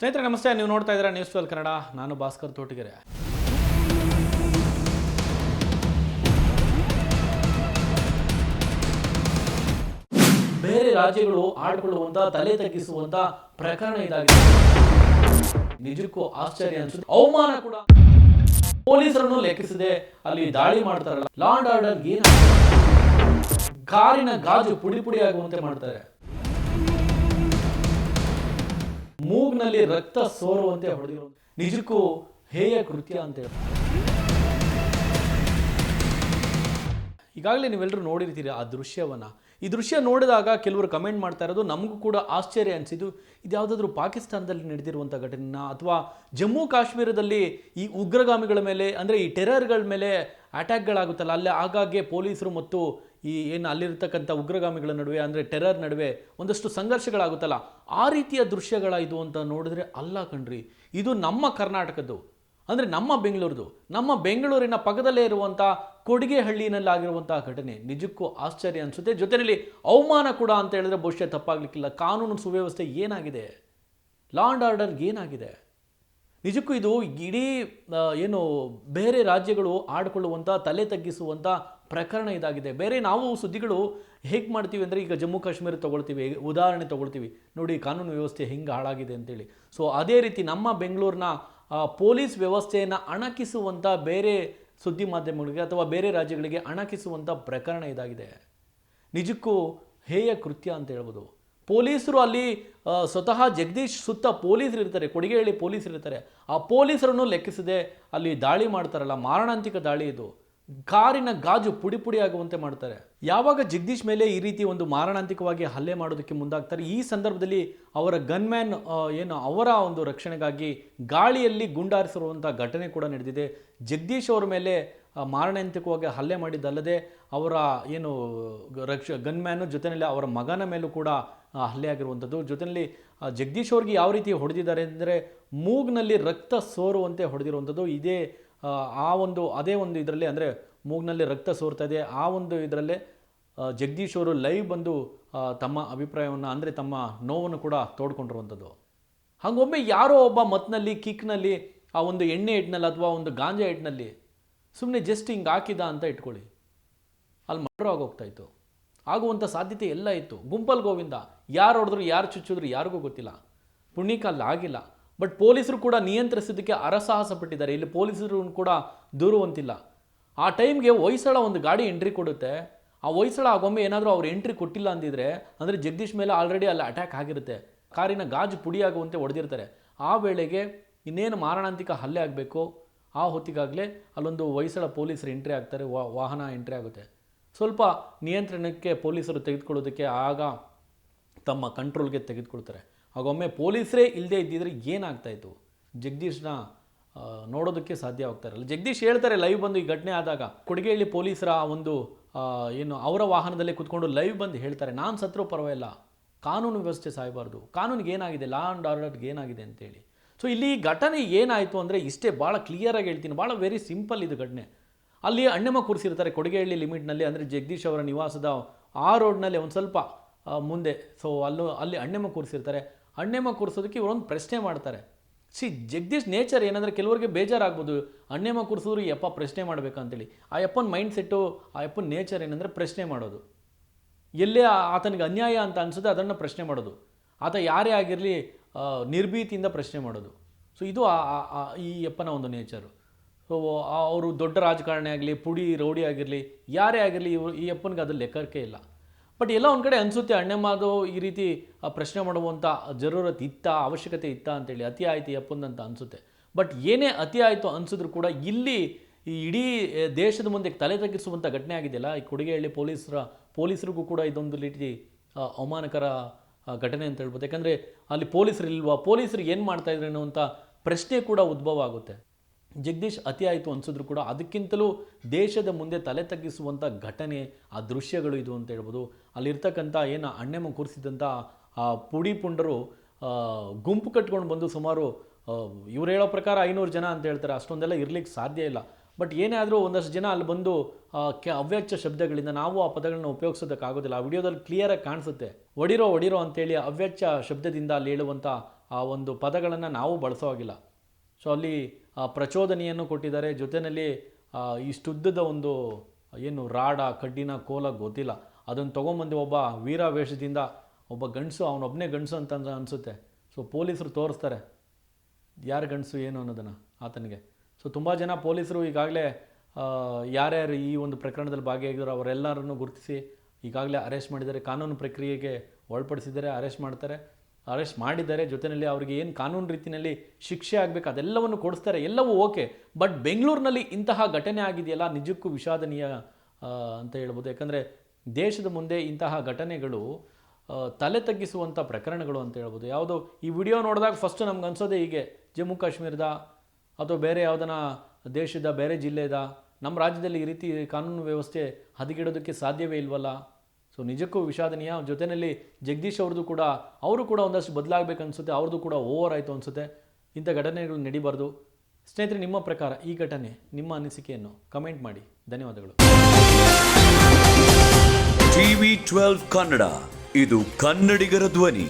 ಸ್ನೇಹಿತರೆ, ನಮಸ್ತೆ. ನೀವು ನೋಡ್ತಾ ಇದ್ದೀರಾ ನ್ಯೂಸ್ ಟ್ವೆಲ್ ಕನ್ನಡ. ನಾನು ಭಾಸ್ಕರ್ ತೋಟಗೆರೆ. ಬೇರೆ ರಾಜ್ಯಗಳು ಆಡ್ಕೊಳ್ಳುವಂತ, ತಲೆ ತಗ್ಗಿಸುವಂತ ಪ್ರಕರಣ ಇದಾಗಿದೆ. ನಿಜಕ್ಕೂ ಆಶ್ಚರ್ಯ ಅನ್ಸುತ್ತೆ. ಅವಮಾನ ಕೂಡ ಪೊಲೀಸರನ್ನು ಲೆಕ್ಕಿಸದೆ ಅಲ್ಲಿ ದಾಳಿ ಮಾಡ್ತಾರಲ್ಲ. ಲಾಂಡ್ ಆರ್ಡರ್ ಏನ ಕಾರಿನ ಗಾಜು ಪುಡಿ ಪುಡಿ ಆಗುವಂತೆ ಮಾಡ್ತಾರೆ. ಮೂಗ್ನಲ್ಲಿ ರಕ್ತ ಸೋರುವಂತೆ ಹೊಡೆದಿರೋ ನಿಜಕ್ಕೂ ಹೇಯ ಕೃತ್ಯ ಅಂತ ಈಗಾಗಲೇ ನೀವೆಲ್ಲರೂ ನೋಡಿರ್ತೀರಿ ಆ ದೃಶ್ಯವನ್ನು. ಈ ದೃಶ್ಯ ನೋಡಿದಾಗ ಕೆಲವರು ಕಮೆಂಟ್ ಮಾಡ್ತಾ ಇರೋದು ನಮಗೂ ಕೂಡ ಆಶ್ಚರ್ಯ ಅನಿಸಿದ್ದು ಇದು ಯಾವುದಾದ್ರೂ ಪಾಕಿಸ್ತಾನದಲ್ಲಿ ನಡೆದಿರುವಂಥ ಘಟನೆನ ಅಥವಾ ಜಮ್ಮು ಕಾಶ್ಮೀರದಲ್ಲಿ ಈ ಉಗ್ರಗಾಮಿಗಳ ಮೇಲೆ, ಅಂದರೆ ಈ ಟೆರರ್ಗಳ ಮೇಲೆ ಅಟ್ಯಾಕ್ಗಳಾಗುತ್ತಲ್ಲ ಅಲ್ಲೇ ಆಗಾಗ್ಗೆ ಪೊಲೀಸರು ಮತ್ತು ಈ ಏನು ಅಲ್ಲಿರ್ತಕ್ಕಂಥ ಉಗ್ರಗಾಮಿಗಳ ನಡುವೆ ಅಂದರೆ ಟೆರರ್ ನಡುವೆ ಒಂದಷ್ಟು ಸಂಘರ್ಷಗಳಾಗುತ್ತಲ್ಲ, ಆ ರೀತಿಯ ದೃಶ್ಯಗಳ ಇದು ಅಂತ ನೋಡಿದ್ರೆ ಅಲ್ಲ ಕಣ್ರಿ. ಇದು ನಮ್ಮ ಕರ್ನಾಟಕದ್ದು. ಅಂದರೆ ನಮ್ಮ ಬೆಂಗಳೂರದು ನಮ್ಮ ಬೆಂಗಳೂರಿನ ಪಕ್ಕದಲ್ಲೇ ಇರುವಂಥ ಕೊಡಿಗೆಹಳ್ಳಿನಲ್ಲಾಗಿರುವಂತಹ ಘಟನೆ. ನಿಜಕ್ಕೂ ಆಶ್ಚರ್ಯ ಅನಿಸುತ್ತೆ. ಜೊತೆಯಲ್ಲಿ ಅವಮಾನ ಕೂಡ ಅಂತ ಹೇಳಿದ್ರೆ ಬಹುಶಃ ತಪ್ಪಾಗಲಿಕ್ಕಿಲ್ಲ. ಕಾನೂನು ಸುವ್ಯವಸ್ಥೆ ಏನಾಗಿದೆ? ಲಾ ಆ್ಯಂಡ್ ಆರ್ಡರ್ ಏನಾಗಿದೆ? ನಿಜಕ್ಕೂ ಇದು ಇಡೀ ಏನು ಬೇರೆ ರಾಜ್ಯಗಳು ಆಡ್ಕೊಳ್ಳುವಂಥ ತಲೆ ತಗ್ಗಿಸುವಂಥ ಪ್ರಕರಣ ಇದಾಗಿದೆ. ಬೇರೆ ನಾವು ಸುದ್ದಿಗಳು ಹೇಗೆ ಮಾಡ್ತೀವಿ ಅಂದರೆ ಈಗ ಜಮ್ಮು ಕಾಶ್ಮೀರ ತೊಗೊಳ್ತೀವಿ, ಉದಾಹರಣೆ ತೊಗೊಳ್ತೀವಿ. ನೋಡಿ, ಕಾನೂನು ವ್ಯವಸ್ಥೆ ಹೆಂಗೆ ಹಾಳಾಗಿದೆ ಅಂತೇಳಿ. ಸೊ ಅದೇ ರೀತಿ ನಮ್ಮ ಬೆಂಗಳೂರಿನ ಪೊಲೀಸ್ ವ್ಯವಸ್ಥೆಯನ್ನು ಅಣಕಿಸುವಂಥ ಬೇರೆ ಸುದ್ದಿ ಮಾಧ್ಯಮಗಳಿಗೆ ಅಥವಾ ಬೇರೆ ರಾಜ್ಯಗಳಿಗೆ ಅಣಕಿಸುವಂಥ ಪ್ರಕರಣ ಇದಾಗಿದೆ. ನಿಜಕ್ಕೂ ಹೇಯ ಕೃತ್ಯ ಅಂತ ಹೇಳ್ಬೋದು. ಪೊಲೀಸರು ಅಲ್ಲಿ ಸ್ವತಃ ಜಗದೀಶ್ ಸುತ್ತ ಪೊಲೀಸರು ಇರ್ತಾರೆ, ಕೊಡಿಗೆಹಳ್ಳಿ ಪೊಲೀಸರು ಇರ್ತಾರೆ. ಆ ಪೊಲೀಸರನ್ನು ಲೆಕ್ಕಿಸದೆ ಅಲ್ಲಿ ದಾಳಿ ಮಾಡ್ತಾರಲ್ಲ, ಮಾರಣಾಂತಿಕ ದಾಳಿ ಇದು. ಕಾರಿನ ಗಾಜು ಪುಡಿ ಪುಡಿ ಆಗುವಂತೆ ಮಾಡ್ತಾರೆ. ಯಾವಾಗ ಜಗದೀಶ್ ಮೇಲೆ ಈ ರೀತಿ ಒಂದು ಮಾರಣಾಂತಿಕವಾಗಿ ಹಲ್ಲೆ ಮಾಡೋದಕ್ಕೆ ಮುಂದಾಗ್ತಾರೆ, ಈ ಸಂದರ್ಭದಲ್ಲಿ ಅವರ ಗನ್ಮ್ಯಾನ್ ಏನು, ಅವರ ಒಂದು ರಕ್ಷಣೆಗಾಗಿ ಗಾಳಿಯಲ್ಲಿ ಗುಂಡಾರಿಸಿರುವಂಥ ಘಟನೆ ಕೂಡ ನಡೆದಿದೆ. ಜಗದೀಶ್ ಅವರ ಮೇಲೆ ಮಾರಣಾಂತಿಕವಾಗಿ ಹಲ್ಲೆ ಮಾಡಿದ್ದಲ್ಲದೆ ಅವರ ಏನು ರಕ್ಷ ಗನ್ಮ್ಯಾನು ಜೊತೆಯಲ್ಲಿ ಅವರ ಮಗನ ಮೇಲೂ ಕೂಡ ಹಲ್ಲೆ ಆಗಿರುವಂಥದ್ದು. ಜೊತೆಯಲ್ಲಿ ಜಗದೀಶ್ ಅವ್ರಿಗೆ ಯಾವ ರೀತಿ ಹೊಡೆದಿದ್ದಾರೆ ಅಂದರೆ ಮೂಗ್ನಲ್ಲಿ ರಕ್ತ ಸೋರುವಂತೆ ಹೊಡೆದಿರುವಂಥದ್ದು. ಇದೇ ಆ, ಆ ಒಂದು ಅದೇ ಒಂದು ಇದರಲ್ಲಿ ಅಂದರೆ ಮೂಗ್ನಲ್ಲಿ ರಕ್ತ ಸೋರ್ತಾ ಇದೆ. ಆ ಒಂದು ಇದರಲ್ಲೇ ಜಗದೀಶ್ ಅವರು ಲೈವ್ ಬಂದು ತಮ್ಮ ಅಭಿಪ್ರಾಯವನ್ನು ಅಂದರೆ ತಮ್ಮ ನೋವನ್ನು ಕೂಡ ತೋಡ್ಕೊಂಡಿರುವಂಥದ್ದು. ಹಾಗೊಮ್ಮೆ ಯಾರೋ ಒಬ್ಬ ಮತ್ನಲ್ಲಿ ಕಿಕ್ನಲ್ಲಿ ಆ ಒಂದು ಎಣ್ಣೆ ಹಿಟ್ಟಿನಲ್ಲಿ ಅಥವಾ ಒಂದು ಗಾಂಜಾ ಹಿಟ್ಟಿನಲ್ಲಿ ಸುಮ್ಮನೆ ಜಸ್ಟ್ ಹಿಂಗೆ ಹಾಕಿದ ಅಂತ ಇಟ್ಕೊಳ್ಳಿ. ಅಲ್ಲಿ ಮರ್ಡರ್ ಆಗೋಗ್ತಾಯಿತ್ತು ಆಗುವಂಥ ಸಾಧ್ಯತೆ ಎಲ್ಲ ಇತ್ತು. ಗುಂಪಲ್ ಗೋವಿಂದ ಯಾರು ಹೊಡೆದ್ರು, ಯಾರು ಚುಚ್ಚಿದ್ರು ಯಾರಿಗೂ ಗೊತ್ತಿಲ್ಲ. ಪುಣ್ಯಕಾಲ ಆಗಿಲ್ಲ. ಬಟ್ ಪೊಲೀಸರು ಕೂಡ ನಿಯಂತ್ರಿಸೋದಕ್ಕೆ ಅರಸಾಹಸ ಪಟ್ಟಿದ್ದಾರೆ ಇಲ್ಲಿ ಪೊಲೀಸರು ಕೂಡ ದೂರುವಂತಿಲ್ಲ. ಆ ಟೈಮ್ಗೆ ಹೊಯ್ಸಳ ಒಂದು ಗಾಡಿ ಎಂಟ್ರಿ ಕೊಡುತ್ತೆ. ಆ ಹೊಯ್ಸಳ ಆಗೊಮ್ಮೆ ಏನಾದರೂ ಅವ್ರು ಎಂಟ್ರಿ ಕೊಟ್ಟಿಲ್ಲ ಅಂದಿದ್ರೆ, ಅಂದರೆ ಜಗದೀಶ್ ಮೇಲೆ ಆಲ್ರೆಡಿ ಅಲ್ಲಿ ಅಟ್ಯಾಕ್ ಆಗಿರುತ್ತೆ. ಕಾರಿನ ಗಾಜು ಪುಡಿಯಾಗುವಂತೆ ಹೊಡೆದಿರ್ತಾರೆ. ಆ ವೇಳೆಗೆ ಇನ್ನೇನು ಮಾರಣಾಂತಿಕ ಹಲ್ಲೆ ಆಗಬೇಕು? ಆ ಹೊತ್ತಿಗಾಗಲೇ ಅಲ್ಲೊಂದು ಹೊಯ್ಸಳ ಪೊಲೀಸರು ಎಂಟ್ರಿ ಆಗ್ತಾರೆ ವಾಹನ ಎಂಟ್ರಿ ಆಗುತ್ತೆ. ಸ್ವಲ್ಪ ನಿಯಂತ್ರಣಕ್ಕೆ ಪೊಲೀಸರು ತೆಗೆದುಕೊಳ್ಳೋದಕ್ಕೆ ಆಗ ತಮ್ಮ ಕಂಟ್ರೋಲ್ಗೆ ತೆಗೆದುಕೊಳ್ತಾರೆ. ಆಗೊಮ್ಮೆ ಪೊಲೀಸರೇ ಇಲ್ಲದೆ ಇದ್ದಿದ್ರೆ ಏನಾಗ್ತಾಯಿತ್ತು ಜಗದೀಶ್ನ ನೋಡೋದಕ್ಕೆ ಸಾಧ್ಯ ಆಗ್ತಾ ಇರಲ್ಲ ಜಗದೀಶ್ ಹೇಳ್ತಾರೆ ಲೈವ್ ಬಂದು ಈ ಘಟನೆ ಆದಾಗ ಕೊಡಗೇಳಿ ಪೊಲೀಸರ ಒಂದು ಏನು ಅವರ ವಾಹನದಲ್ಲೇ ಕುತ್ಕೊಂಡು ಲೈವ್ ಬಂದು ಹೇಳ್ತಾರೆ. ನಾನು ಸತ್ರೂ ಪರವಾಗಿಲ್ಲ. ಕಾನೂನು ವ್ಯವಸ್ಥೆ ಸಾಯಬಾರ್ದು. ಕಾನೂನಿಗೆ ಏನಾಗಿದೆ? ಲಾ ಆ್ಯಂಡ್ ಆರ್ಡರ್ಗೆ ಏನಾಗಿದೆ ಅಂತೇಳಿ. ಸೊ ಇಲ್ಲಿ ಘಟನೆ ಏನಾಯಿತು ಅಂದರೆ ಇಷ್ಟೇ ಭಾಳ ಕ್ಲಿಯರಾಗಿ ಹೇಳ್ತೀನಿ. ಭಾಳ ವೆರಿ ಸಿಂಪಲ್ ಇದು ಘಟನೆ. ಅಲ್ಲಿ ಅಣ್ಣಮ್ಮ ಕೂರಿಸಿರ್ತಾರೆ ಕೊಡಗೇಹಳ್ಳಿ ಲಿಮಿಟ್ನಲ್ಲಿ ಅಂದರೆ ಜಗದೀಶ್ ಅವರ ನಿವಾಸದ ಆ ರೋಡ್ನಲ್ಲಿ ಒಂದು ಸ್ವಲ್ಪ ಮುಂದೆ. ಸೊ ಅಲ್ಲೂ ಅಲ್ಲಿ ಅಣ್ಣಮ್ಮ ಕೂರಿಸಿರ್ತಾರೆ. ಅಣ್ಣಮ್ಮ ಕೂರಿಸೋದಕ್ಕೆ ಇವರೊಂದು ಪ್ರಶ್ನೆ ಮಾಡ್ತಾರೆ. ಸಿ ಜಗದೀಶ್ ನೇಚರ್ ಏನಂದರೆ ಕೆಲವರಿಗೆ ಬೇಜಾರಾಗ್ಬೋದು. ಅಣ್ಣಮ್ಮ ಕೂರಿಸಿದ್ರು ಯಪ್ಪ ಪ್ರಶ್ನೆ ಮಾಡಬೇಕಂತೇಳಿ. ಆ ಯಪ್ಪನ ಮೈಂಡ್ ಸೆಟ್ಟು ಆ ಯಪ್ಪನ ನೇಚರ್ ಏನಂದರೆ ಪ್ರಶ್ನೆ ಮಾಡೋದು. ಎಲ್ಲೇ ಆತನಿಗೆ ಅನ್ಯಾಯ ಅಂತ ಅನಿಸುತ್ತೆ ಅದನ್ನು ಪ್ರಶ್ನೆ ಮಾಡೋದು. ಆತ ಯಾರೇ ಆಗಿರಲಿ ನಿರ್ಭೀತಿಯಿಂದ ಪ್ರಶ್ನೆ ಮಾಡೋದು. ಸೊ ಇದು ಈ ಅಪ್ಪನ ಒಂದು ನೇಚರು ಸೊ ಅವರು ದೊಡ್ಡ ರಾಜಕಾರಣಿ ಆಗಲಿ, ಪುಡಿ ರೌಡಿ ಆಗಿರಲಿ, ಯಾರೇ ಆಗಿರಲಿ, ಇವರು, ಈ ಅಪ್ಪನಿಗೆ ಅದು ಲೆಕ್ಕಕ್ಕೆ ಇಲ್ಲ. ಬಟ್ ಎಲ್ಲ ಒಂದು ಕಡೆ ಅನಿಸುತ್ತೆ ಅಣ್ಣಮ್ಮದು ಈ ರೀತಿ ಪ್ರಶ್ನೆ ಮಾಡುವಂಥ ಜರೂರತ್ ಇತ್ತ, ಅವಶ್ಯಕತೆ ಇತ್ತ ಅಂತೇಳಿ, ಅತಿ ಆಯಿತು ಅಪ್ಪಂದಂತ ಅನಿಸುತ್ತೆ. ಬಟ್ ಏನೇ ಅತಿ ಆಯಿತು ಅನಿಸಿದ್ರು ಕೂಡ ಇಲ್ಲಿ ಈ ಇಡೀ ದೇಶದ ಮುಂದೆ ತಲೆ ತಗ್ಗಿಸುವಂಥ ಘಟನೆ ಆಗಿದೆಯಲ್ಲ, ಈ ಕೊಡುಗೆಹಳ್ಳಿ ಪೊಲೀಸರ, ಪೊಲೀಸರಿಗೂ ಕೂಡ ಇದೊಂದು ರೀತಿ ಅವಮಾನಕರ ಘಟನೆ ಅಂತ ಹೇಳ್ಬೋದು. ಯಾಕಂದರೆ ಅಲ್ಲಿ ಪೊಲೀಸರು ಇಲ್ವಾ ಪೊಲೀಸರು ಏನು ಮಾಡ್ತಾ ಇದ್ರು ಅನ್ನುವಂಥ ಪ್ರಶ್ನೆ ಕೂಡ ಉದ್ಭವ ಆಗುತ್ತೆ. ಜಗದೀಶ್ ಅತಿ ಆಯಿತು ಅನಿಸಿದ್ರು ಕೂಡ ಅದಕ್ಕಿಂತಲೂ ದೇಶದ ಮುಂದೆ ತಲೆ ತಗ್ಗಿಸುವಂಥ ಘಟನೆ, ಆ ದೃಶ್ಯಗಳು ಇದು ಅಂತ ಹೇಳ್ಬೋದು. ಅಲ್ಲಿರ್ತಕ್ಕಂಥ ಏನು ಅಣ್ಣೆಮ್ಮ ಕೂರಿಸಿದಂಥ ಆ ಪುಡಿ ಪುಂಡರು ಗುಂಪು ಕಟ್ಕೊಂಡು ಬಂದು ಸುಮಾರು ಇವ್ರು ಹೇಳೋ ಪ್ರಕಾರ ಐನೂರು ಜನ ಅಂತ ಹೇಳ್ತಾರೆ. ಅಷ್ಟೊಂದೆಲ್ಲ ಇರ್ಲಿಕ್ಕೆ ಸಾಧ್ಯ ಇಲ್ಲ. ಬಟ್ ಏನೇ ಒಂದಷ್ಟು ಜನ ಅಲ್ಲಿ ಬಂದು ಕೆ ಅವ್ಯಾಚ್ಯ ಶಬ್ದಗಳಿಂದ ನಾವು ಆ ಪದಗಳನ್ನ ಉಪಯೋಗಿಸೋದಕ್ಕಾಗೋದಿಲ್ಲ ಆ ವಿಡಿಯೋದಲ್ಲಿ ಕ್ಲಿಯರಾಗಿ ಕಾಣಿಸುತ್ತೆ. ಒಡಿರೋ ಒಡಿರೋ ಅಂತೇಳಿ ಅವ್ಯಾಚ್ಯ ಶಬ್ದದಿಂದ ಅಲ್ಲಿ ಹೇಳುವಂಥ ಆ, ಒಂದು ಪದಗಳನ್ನು ನಾವು ಬಳಸೋ ಹಾಗಿಲ್ಲ. ಸೊ ಅಲ್ಲಿ ಪ್ರಚೋದನೆಯನ್ನು ಕೊಟ್ಟಿದ್ದಾರೆ. ಜೊತೆಯಲ್ಲಿ ಇಷ್ಟುದ್ದದ ಒಂದು, ಏನು, ರಾಡ, ಕಡ್ಡಿನ ಕೋಲ ಗೊತ್ತಿಲ್ಲ. ಅದನ್ನು ತೊಗೊಂಬಂದು ಒಬ್ಬ ವೀರ ವೇಷದಿಂದ ಒಬ್ಬ ಗಂಡಸು ಅವನೊಬ್ಬನೇ ಗಂಡಸು ಅಂತ ಅನಿಸುತ್ತೆ. ಸೊ ಪೊಲೀಸರು ತೋರಿಸ್ತಾರೆ. ಯಾರು ಗಂಡಸು, ಏನು ಅನ್ನೋದನ್ನು ಆತನಿಗೆ. ಸೊ ತುಂಬ ಜನ ಪೊಲೀಸರು ಈಗಾಗಲೇ ಯಾರ್ಯಾರು ಈ ಒಂದು ಪ್ರಕರಣದಲ್ಲಿ ಭಾಗಿಯಾಗಿದ್ರು ಅವರೆಲ್ಲರನ್ನು ಗುರುತಿಸಿ ಈಗಾಗಲೇ ಅರೆಸ್ಟ್ ಮಾಡಿದ್ದಾರೆ. ಕಾನೂನು ಪ್ರಕ್ರಿಯೆಗೆ ಒಳಪಡಿಸಿದ್ದಾರೆ ಅರೆಸ್ಟ್ ಮಾಡ್ತಾರೆ. ಅರೆಸ್ಟ್ ಮಾಡಿದ್ದಾರೆ, ಜೊತೆಯಲ್ಲಿ ಅವರಿಗೆ ಏನು ಕಾನೂನು ರೀತಿಯಲ್ಲಿ ಶಿಕ್ಷೆ ಆಗಬೇಕು, ಅದೆಲ್ಲವನ್ನು ಕೊಡಿಸ್ತಾರೆ, ಎಲ್ಲವೂ ಓಕೆ. ಬಟ್ ಬೆಂಗಳೂರಿನಲ್ಲಿ ಇಂತಹ ಘಟನೆ ಆಗಿದೆಯಲ್ಲ, ನಿಜಕ್ಕೂ ವಿಷಾದನೀಯ ಅಂತ ಹೇಳ್ಬೋದು. ಯಾಕಂದರೆ ದೇಶದ ಮುಂದೆ ಇಂತಹ ಘಟನೆಗಳು ತಲೆ ತಗ್ಗಿಸುವಂಥ ಪ್ರಕರಣಗಳು ಅಂತ ಹೇಳ್ಬೋದು. ಯಾವುದೋ ಈ ವಿಡಿಯೋ ನೋಡಿದಾಗ ಫಸ್ಟು ನಮ್ಗೆ ಅನ್ಸೋದೇ ಹೀಗೆ. ಜಮ್ಮು ಕಾಶ್ಮೀರದ ಅಥವಾ ಬೇರೆ ಯಾವುದನ್ನ ದೇಶದ, ಬೇರೆ ಜಿಲ್ಲೆದ, ನಮ್ಮ ರಾಜ್ಯದಲ್ಲಿ ಈ ರೀತಿ ಕಾನೂನು ವ್ಯವಸ್ಥೆ ಹದಗೆಡೋದಕ್ಕೆ ಸಾಧ್ಯವೇ ಇಲ್ವಲ್ಲ? ಸೊ ನಿಜಕ್ಕೂ ವಿಷಾದನೀಯ. ಜೊತೆಯಲ್ಲಿ ಜಗದೀಶ್ ಅವ್ರದ್ದು ಕೂಡ, ಅವರು ಕೂಡ ಒಂದಷ್ಟು ಬದಲಾಗಬೇಕು ಅನಿಸುತ್ತೆ. ಅವ್ರದ್ದು ಕೂಡ ಓವರ್ ಆಯಿತು ಅನಿಸುತ್ತೆ. ಇಂಥ ಘಟನೆಗಳು ನಡಿಬಾರ್ದು. ಸ್ನೇಹಿತರೆ, ನಿಮ್ಮ ಪ್ರಕಾರ ಈ ಘಟನೆ ನಿಮ್ಮ ಅನಿಸಿಕೆಯನ್ನು ಕಮೆಂಟ್ ಮಾಡಿ. ಧನ್ಯವಾದಗಳು. TV twelve Kannada. ಇದು ಕನ್ನಡಿಗರ ಧ್ವನಿ.